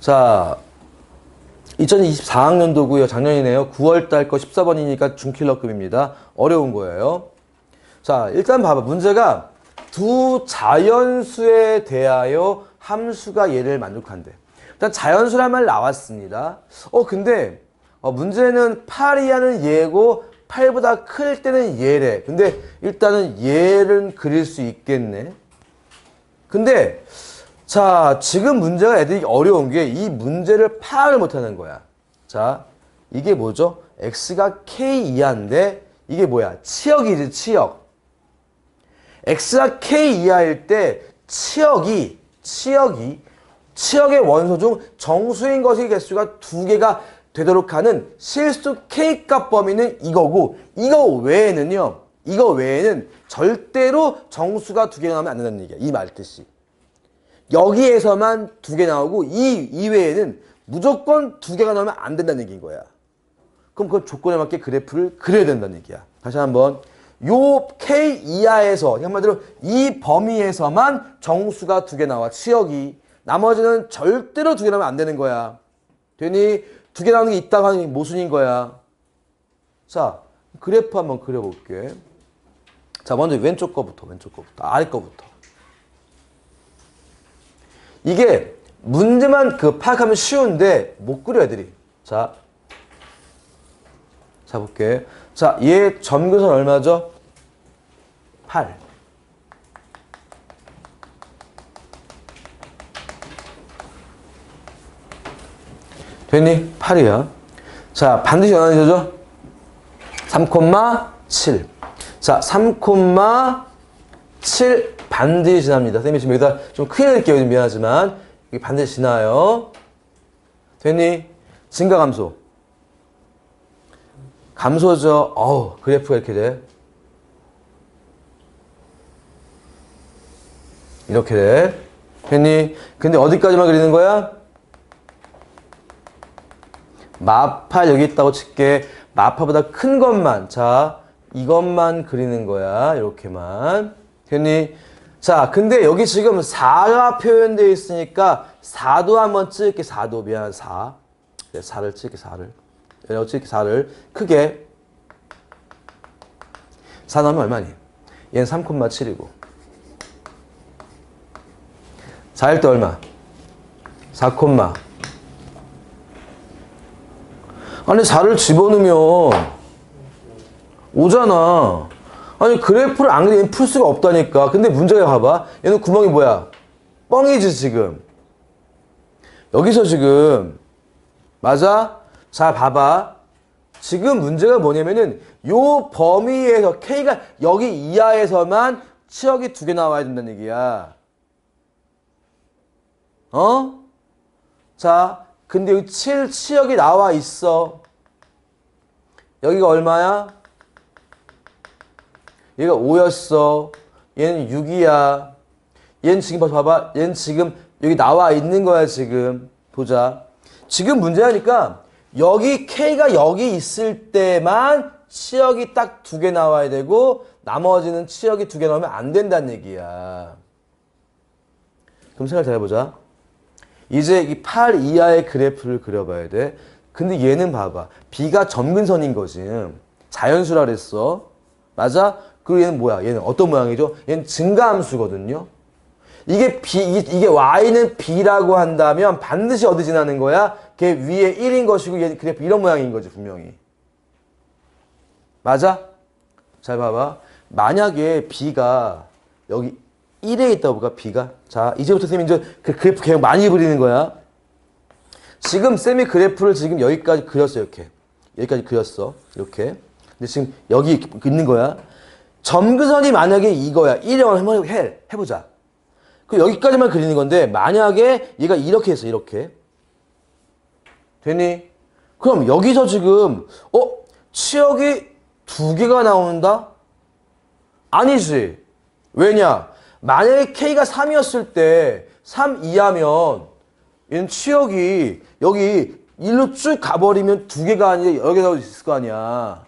자, 2024학년도고요. 작년이네요. 9월달 거 14번이니까 중킬러급입니다. 어려운 거예요. 자, 일단 봐봐. 문제가 두 자연수에 대하여 함수가 얘를 만족한대. 일단 자연수란 말 나왔습니다. 어, 근데 어, 문제는 8이하는 얘고 8보다 클 때는 얘래. 근데 일단은 얘를 그릴 수 있겠네. 근데 자 지금 문제가 애들이 어려운 게 이 문제를 파악을 못하는 거야. 자 이게 뭐죠? x가 k 이하인데 이게 뭐야? 치역이지 치역. x가 k 이하일 때 치역이 치역이 치역의 원소 중 정수인 것의 개수가 두 개가 되도록 하는 실수 k 값 범위는 이거고 이거 외에는요. 이거 외에는 절대로 정수가 두 개가 나오면 안 된다는 얘기야. 이 말 뜻이. 여기에서만 두 개 나오고 이 이외에는 무조건 두 개가 나오면 안 된다는 얘기인 거야. 그럼 그 조건에 맞게 그래프를 그려야 된다는 얘기야. 다시 한번 요 K 이하에서 한마디로 이 범위에서만 정수가 두 개 나와 치역이 나머지는 절대로 두 개 나오면 안 되는 거야. 되니 두 개 나오는 게 있다고 하는 게 모순인 거야. 자 그래프 한번 그려볼게. 자 먼저 왼쪽 거부터 왼쪽 거부터 아래 거부터. 이게 문제만 그 파악하면 쉬운데 못 그려 애들이. 자, 자 볼게. 자, 얘 점근선 얼마죠? 8. 됐니? 8이야. 자, 반드시 연환이 되죠? 3,7. 자, 3,7 반드시 지납니다. 선생님이 지금 여기다 좀 크게 낼게요. 미안하지만. 이게 반드시 지나요. 됐니? 증가 감소. 감소죠. 어우, 그래프가 이렇게 돼. 이렇게 돼. 됐니? 근데 어디까지만 그리는 거야? 마파 여기 있다고 칠게. 마파보다 큰 것만. 자, 이것만 그리는 거야. 이렇게만. 됐니? 자, 근데 여기 지금 4가 표현되어 있으니까 4도 한번 찍을게. 4도. 미안, 4. 그래, 4를 찍을게, 4를. 여기 찍을게, 4를. 크게. 4 나오면 얼마니? 얘는 3,7이고. 4일 때 얼마? 4, 아니 4를 집어넣으면 오잖아. 아니 그래프를 안 그리면 풀 수가 없다니까. 근데 문제가 봐봐. 얘는 구멍이 뭐야? 뻥이지 지금. 여기서 지금 맞아? 자 봐봐. 지금 문제가 뭐냐면은 요 범위에서 K가 여기 이하에서만 치역이 두 개 나와야 된다는 얘기야. 어? 자, 근데 여기 7 치역이 나와 있어. 여기가 얼마야? 얘가 5였어. 얘는 6이야. 얘는 지금 봐봐. 얘는 지금 여기 나와 있는 거야, 지금. 보자. 지금 문제하니까 여기 K가 여기 있을 때만 치역이 딱 두 개 나와야 되고 나머지는 치역이 두 개 나오면 안 된다는 얘기야. 그럼 생각 잘 해보자. 이제 이 8 이하의 그래프를 그려봐야 돼. 근데 얘는 봐봐. B가 점근선인 거지. 자연수라 그랬어. 맞아? 그리고 얘는 뭐야? 얘는 어떤 모양이죠? 얘는 증가함수거든요. 이게 B, 이게 Y는 B라고 한다면 반드시 어디 지나는 거야? 걔 위에 1인 것이고 얘 그래프 이런 모양인 거지, 분명히. 맞아? 잘 봐봐. 만약에 B가 여기 1에 있다고 볼까, B가? 자, 이제부터 쌤이 이제 그 그래프 계속 많이 그리는 거야. 지금 쌤이 그래프를 지금 여기까지 그렸어, 이렇게. 여기까지 그렸어. 이렇게. 근데 지금 여기 있는 거야. 점근선이 만약에 이거야. 1에 한번 해, 해보자. 그 여기까지만 그리는 건데, 만약에 얘가 이렇게 했어, 이렇게. 되니? 그럼 여기서 지금, 어? 치역이 두 개가 나온다? 아니지. 왜냐? 만약에 K가 3이었을 때, 3 이하면, 얘는 치역이 여기 일로 쭉 가버리면 두 개가 아니라 여러 개가 있을 거 아니야.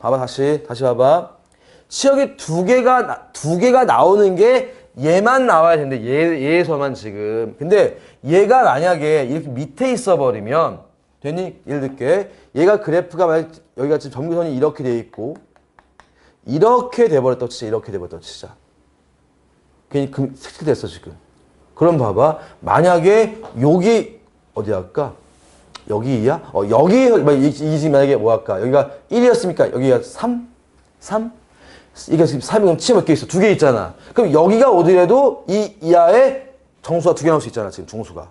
봐봐, 다시. 다시 봐봐. 치역이 두 개가, 나- 두 개가 나오는 게 얘만 나와야 되는데 얘, 얘에서만 지금. 근데 얘가 만약에 이렇게 밑에 있어 버리면 되니? 예를 들게 얘가 그래프가 만약 여기가 지금 점근선이 이렇게 돼 있고 이렇게 돼버렸다 치자 이렇게 돼버렸다 치자 괜히 금 색칠됐어 지금 그럼 봐봐 만약에 여기 어디 할까 여기 2야? 어 여기 막 이, 이 만약에 뭐 할까 여기가 1이었으니까 여기가 3? 3? 이게 지금 3이 그럼 치몇 개 있어? 두 개 있잖아 그럼 여기가 어디래도 이 이하에 정수가 두 개 나올 수 있잖아 지금 중수가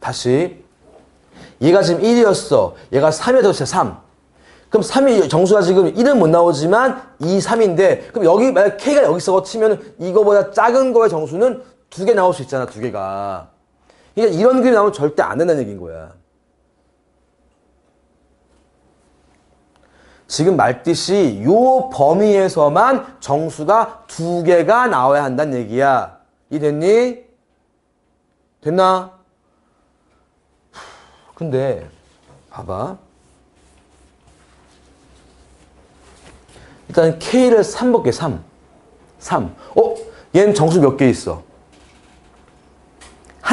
다시 얘가 지금 1이었어. 얘가 3이어도 진짜 3. 그럼 3이 정수가 지금 1은 못 나오지만 2, 3인데 그럼 여기 만약 K가 여기 있어 치면 이거보다 작은 거의 정수는 두 개 나올 수 있잖아. 두 개가. 그러니까 이런 그림 나오면 절대 안 된다는 얘기인 거야. 지금 말뜻이 요 범위에서만 정수가 두 개가 나와야 한다는 얘기야. 이 됐니? 됐나? 근데 봐봐. 일단 K를 3 볼게 3. 3. 어? 얘는 정수 몇 개 있어?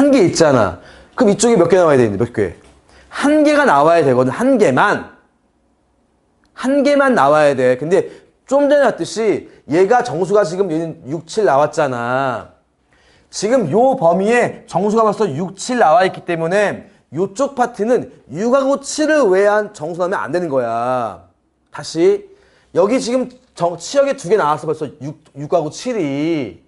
한 개 있잖아. 그럼 이쪽에 몇 개 나와야 되는데 몇 개? 한 개가 나와야 되거든. 한 개만. 한 개만 나와야 돼. 근데 좀 전에 봤듯이 얘가 정수가 지금 얘는 6, 7 나왔잖아. 지금 요 범위에 정수가 벌써 6, 7 나와 있기 때문에 요쪽 파트는 6하고 7을 외한 정수 나오면 안 되는 거야. 다시 여기 지금 정, 치역에 두 개 나왔어 벌써 6, 6하고 7이.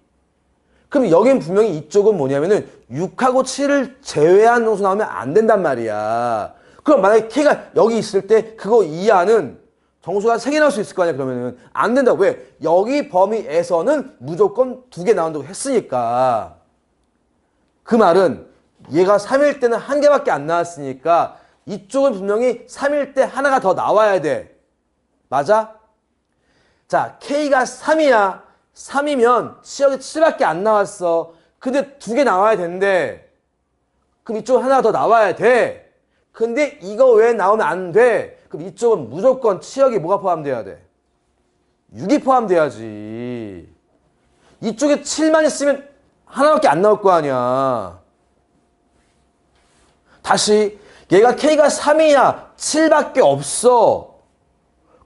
그럼 여긴 분명히 이쪽은 뭐냐면은 6하고 7을 제외한 정수 나오면 안 된단 말이야. 그럼 만약에 K가 여기 있을 때 그거 이하는 정수가 세개 나올 수 있을 거 아니야 그러면은. 안 된다. 왜? 여기 범위에서는 무조건 두개 나온다고 했으니까. 그 말은 얘가 3일 때는 한 개밖에 안 나왔으니까 이쪽은 분명히 3일 때 하나가 더 나와야 돼. 맞아? 자 K가 3이야. 3이면 치역에 7밖에 안 나왔어 근데 두 개 나와야 되는데 그럼 이쪽 하나 더 나와야 돼 근데 이거 왜 나오면 안 돼? 그럼 이쪽은 무조건 치역이 뭐가 포함돼야 돼? 6이 포함돼야지. 이쪽에 7만 있으면 하나밖에 안 나올 거 아니야. 다시 얘가 K가 3이야. 7밖에 없어.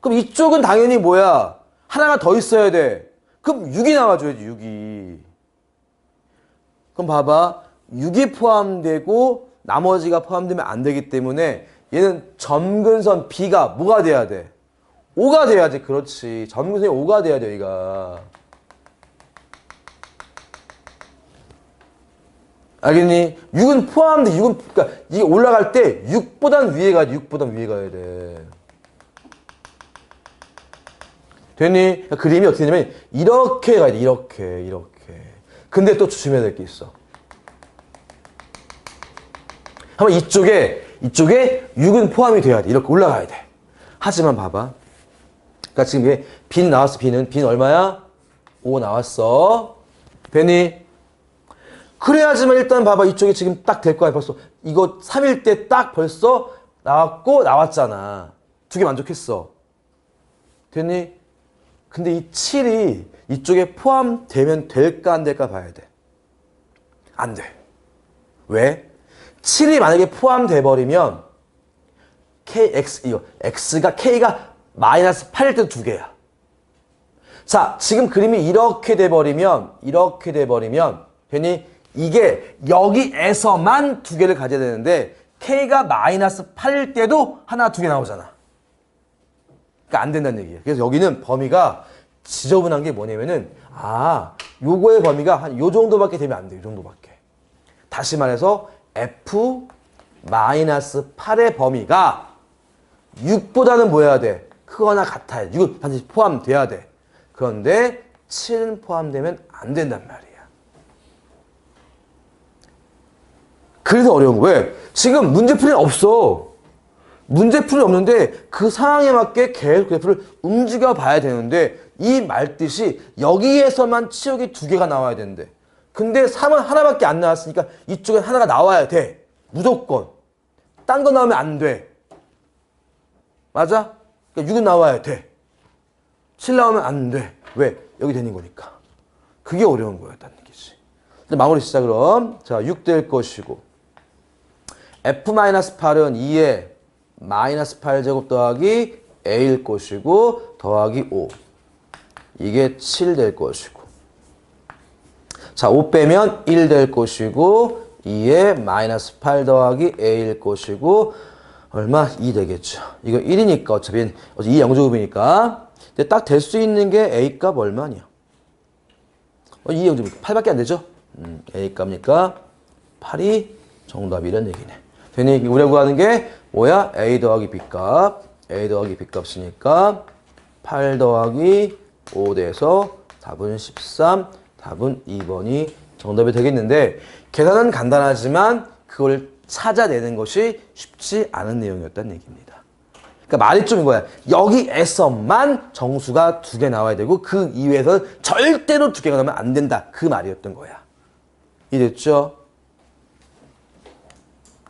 그럼 이쪽은 당연히 뭐야? 하나가 더 있어야 돼. 그럼 6이 나와줘야지 6이. 그럼 봐봐. 6이 포함되고 나머지가 포함되면 안 되기 때문에 얘는 점근선 B가 뭐가 돼야 돼? 5가 돼야지. 그렇지. 점근선이 5가 돼야 돼, 여기가. 알겠니? 6은 포함돼. 6은 그러니까 이게 올라갈 때 6보단 위에 가야 돼. 6보단 위에 가야 돼. 됐니? 그러니까 그림이 어떻게 되냐면 이렇게 가야 돼. 이렇게 이렇게. 근데 또 조심해야 될 게 있어. 한번 이쪽에 이쪽에 6은 포함이 돼야 돼. 이렇게 올라가야 돼. 하지만 봐봐. 그러니까 지금 얘 빈 나왔어. 빈은 빈 얼마야? 5 나왔어. 되니? 그래야지만 일단 봐봐. 이쪽에 지금 딱 될 거야. 벌써 이거 3일 때 딱 벌써 나왔고 나왔잖아. 두 개 만족했어. 됐니? 근데 이 7이 이쪽에 포함되면 될까 안 될까 봐야 돼. 안 돼. 왜? 7이 만약에 포함돼 버리면 kx 이거 x가 k가 마이너스 8일 때도 두 개야. 자, 지금 그림이 이렇게 돼 버리면 이렇게 돼 버리면 괜히 이게 여기에서만 두 개를 가져야 되는데 k가 마이너스 8일 때도 하나 두 개 나오잖아. 그러니까 안 된다는 얘기예요. 그래서 여기는 범위가 지저분한 게 뭐냐면은 아, 요거의 범위가 한 요 정도밖에 되면 안 돼. 요 정도밖에. 다시 말해서 f 마이너스 8의 범위가 6보다는 뭐 해야 돼? 크거나 같아야 돼. 6은 반드시 포함돼야 돼. 그런데 7은 포함되면 안 된단 말이야. 그래서 어려운 거야. 왜? 지금 문제풀이는 없어. 문제풀이 없는데 그 상황에 맞게 계속 그래프를 움직여 봐야 되는데 이 말뜻이 여기에서만 치역이 두 개가 나와야 되는데 근데 3은 하나밖에 안 나왔으니까 이쪽에 하나가 나와야 돼. 무조건. 딴 거 나오면 안 돼. 맞아? 그러니까 6은 나와야 돼. 7 나오면 안 돼. 왜? 여기 되는 거니까. 그게 어려운 거였다는 얘기지. 마무리 시작 그럼. 자, 6 될 것이고. f-8은 2에 마이너스 8제곱 더하기 a일 것이고 더하기 5. 이게 7 될 것이고. 자, 5 빼면 1 될 것이고 2에 마이너스 8 더하기 a일 것이고 얼마? 2 되겠죠. 이거 1이니까 어차피 어차피 2 영제곱이니까. 근데 딱 될 수 있는 게 a 값 얼마냐? 어, 2 영제곱 8밖에 안 되죠? 음, a 값이니까 8이 정답이란 얘기네. 되니 우리가 구하는 게 뭐야? a 더하기 b 값. a 더하기 b 값이니까 8 더하기 5 돼서 답은 13, 답은 2번이 정답이 되겠는데 계산은 간단하지만 그걸 찾아내는 것이 쉽지 않은 내용이었다는 얘기입니다. 그러니까 말이 좀 이거야. 여기에서만 정수가 두 개 나와야 되고 그 이외에서는 절대로 두 개가 나오면 안 된다. 그 말이었던 거야. 이해됐죠?